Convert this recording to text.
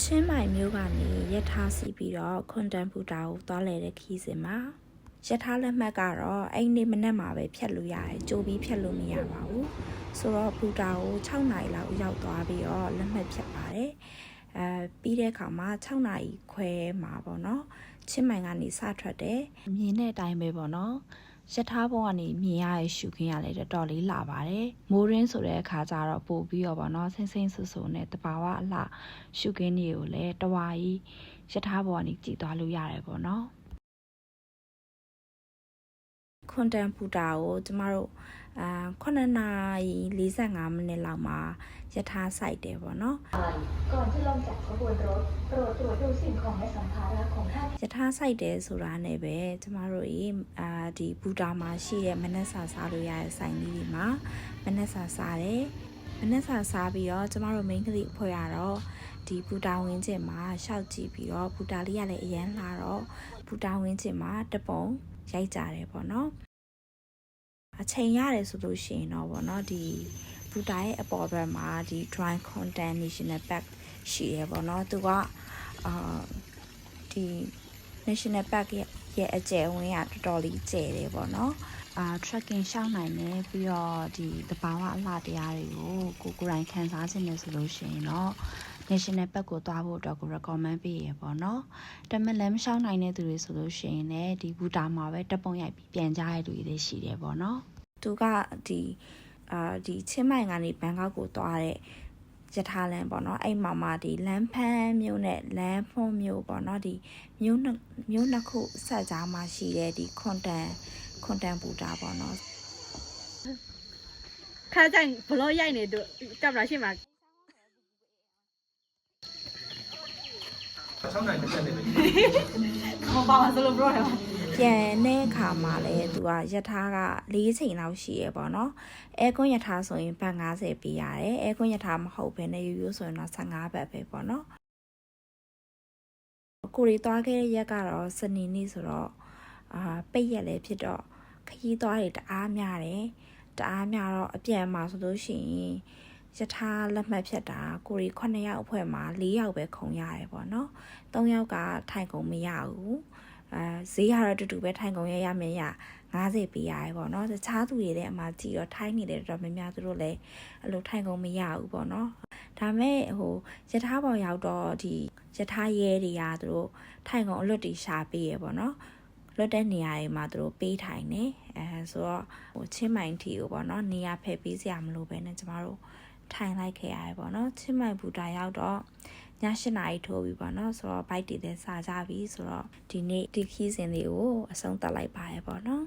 ချင်းမိုင်မျိုးကနေရထားစီပြီးတော့ခွန်တန်ပူတာကိုသွားလဲတဲ့ခီးစဉ်မှာရထားလက်မှတ်ကတော့အဲ့ဒီမနက်မှာပဲဖြတ်လို့ရတယ်ကြိုပြီးဖြတ်လို့မရပါဘူးဆိုတော့ပူတာကို6နာရီလောက်ရောက်သွားပြီးတော့လက်မှတ်ဖြတ်ပါတယ်အဲပြီးတဲ့အခါမှာ6နာရီခွဲမှာပေါ့နော်ချင်းမိုင်ကနေစထွက်တယ်မြင်တဲ့အတိုင်းပဲပေါ့နော် ရထားဘုံကနေမြင်ရတဲ့ရှုခင်းရလဲတော်တော်လေးလာပါတယ်မိုးရင်းဆိုတဲ့အခါကျတော့ပို့ပြီးတော့ပေါ့နော်ဆင်းဆင်းဆူဆူနဲ့တဘာဝအလှရှုခင်းတွေကိုလည်းတဝါကြီးရထားဘုံကနေကြည်သွားလို့ရတယ်ပေါ့နော်ခွန်တန်ပူတာကိုကျမတို့ အာ9နာရီ45မိနစ်လောက်မှာရထားဆိုင်တယ်ပေါ့နော် ก่อนที่ลงจากขบวนรถโปรดตรวจดูสิ่งของและสัมภาระของท่าน ရထားဆိုင်တယ်ဆိုတာနဲ့ပဲကျမတို့ရေအာဒီဘူတာမှာရှိတဲ့မနက်စာစားလို့ရတဲ့ဆိုင်လေးတွေမှာမနက်စာစားတယ်မနက်စာစားပြီးတော့ကျမတို့ main ကလေးအဖွဲ့ရတော့ဒီဘူတာဝင်းကျင်မှာရှောက်ကြည့်ပြီးတော့ဘူတာလေးကလည်းအရန်လာတော့ဘူတာဝင်းကျင်မှာတပုံရိုက်ကြတယ်ပေါ့နော် အချိန်ရတယ်ဆိုလို့ရှိရင်တော့ပေါ့နော်ဒီဘူတာရဲ့အပေါ်ဘက်မှာဒီ dry content national park ရှိရပေါ့နော်သူကအာဒီ national park ရဲ့ရဲ့အကျယ်ဝန်းကတော်တော်လေးကျယ်တယ်ပေါ့နော် အာ trekking ရှောင်းနိုင်တယ်ပြီးတော့ဒီတဘာဝအလှတရားတွေကိုကိုယ်ကိုယ်တိုင်ခံစားခြင်းနဲ့ဆိုလို့ရှိရင်တော့ national park ကိုသွားဖို့အတွက်ကို recommend ပေးရပေါ့နော်။ဒါပေမဲ့လည်းမရှောင်းနိုင်တဲ့သူတွေဆိုလို့ရှိရင်လည်းဒီဘူတာမှာပဲတပ်ပုံရိုက်ပြီးပြန်ကြရတဲ့လူတွေလည်းရှိတယ်ပေါ့နော်။သူကဒီအာဒီချင်းမိုင်ကနေဘန်ကောက်ကိုသွားတဲ့ရထားလမ်းပေါ့နော်အဲ့မှာမှဒီလမ်းဖန်းမျိုးနဲ့လမ်းဖုံးမျိုးပေါ့နော်ဒီမျိုးနှစ်မျိုးနှစ်ခုဆက်ကြားမှာရှိတဲ့ဒီခွန်တန် ခွန်တန်ဘူတာပေါ့နော်ခါကျရင်ဘလော့ရိုက်နေတို့ကင်မရာရှေ့မှာ6နိုင်တစ်ချက်နေပဲခေါင်းပါမှာဆိုလို့ဘလော့တယ်ပြန်တဲ့အခါမှာလည်းသူကယထာက၄ချိန်လောက်ရှိရပေါ့နော်အဲကွန်းယထာဆိုရင်ဘတ်50ပေးရတယ်အဲကွန်းယထာမဟုတ်ဘဲနဲ့ရိုးရိုးဆိုရင်တော့15ဘတ်ပဲပေါ့နော်ကိုရီသွားခဲ့တဲ့ရက်ကတော့စနေနေ့ဆိုတော့ အာပိတ်ရက်လည်းဖြစ်တော့ခရီးသွားတွေတအားများတယ်တအားများတော့အပြန်မှာဆိုလို့ရှိရင်ယထာလက်မှတ်ဖြတ်တာကိုရီ9ယောက်အဖွဲ့မှာ4ယောက်ပဲခုံရတယ်ပေါ့နော်3ယောက်ကထိုင်ကုန်မရဘူးအဲဈေးကတော့တူတူပဲထိုင်ကုန်ရရမယ်ရ90ပေးရတယ်ပေါ့နော်တခြားသူတွေလည်းအမှကြည့်တော့ထိုင်းနေတယ်တော်တော်များများသူတို့လည်းအဲ့လိုထိုင်ကုန်မရဘူးပေါ့နော်ဒါမဲ့ဟိုယထာပေါ်ရောက်တော့ဒီယထာရဲတွေကသူတို့ထိုင်ကုန်အလွတ်တီရှာပေးရပေါ့နော် လွတ်တဲ့နေရာတွေမှာသူတို့ပေးထိုင်နေအဲဆိုတော့ဟိုချင်းမိုင်ထီကိုပေါ့နော်နေရာဖယ်ပေးစရာမလိုပဲနဲ့ကျမတို့ထိုင်လိုက်ခဲ့ရတယ်ပေါ့နော်ချင်းမိုင်ဘူတာရောက်တော့ည7နာရီထိုးပြီပေါ့နော်ဆိုတော့ဘိုက်တွေလည်းစာကြပြီဆိုတော့ဒီနေ့ဒီခီးစဉ်လေးကိုအဆုံးသတ်လိုက်ပါရပေါ့နော်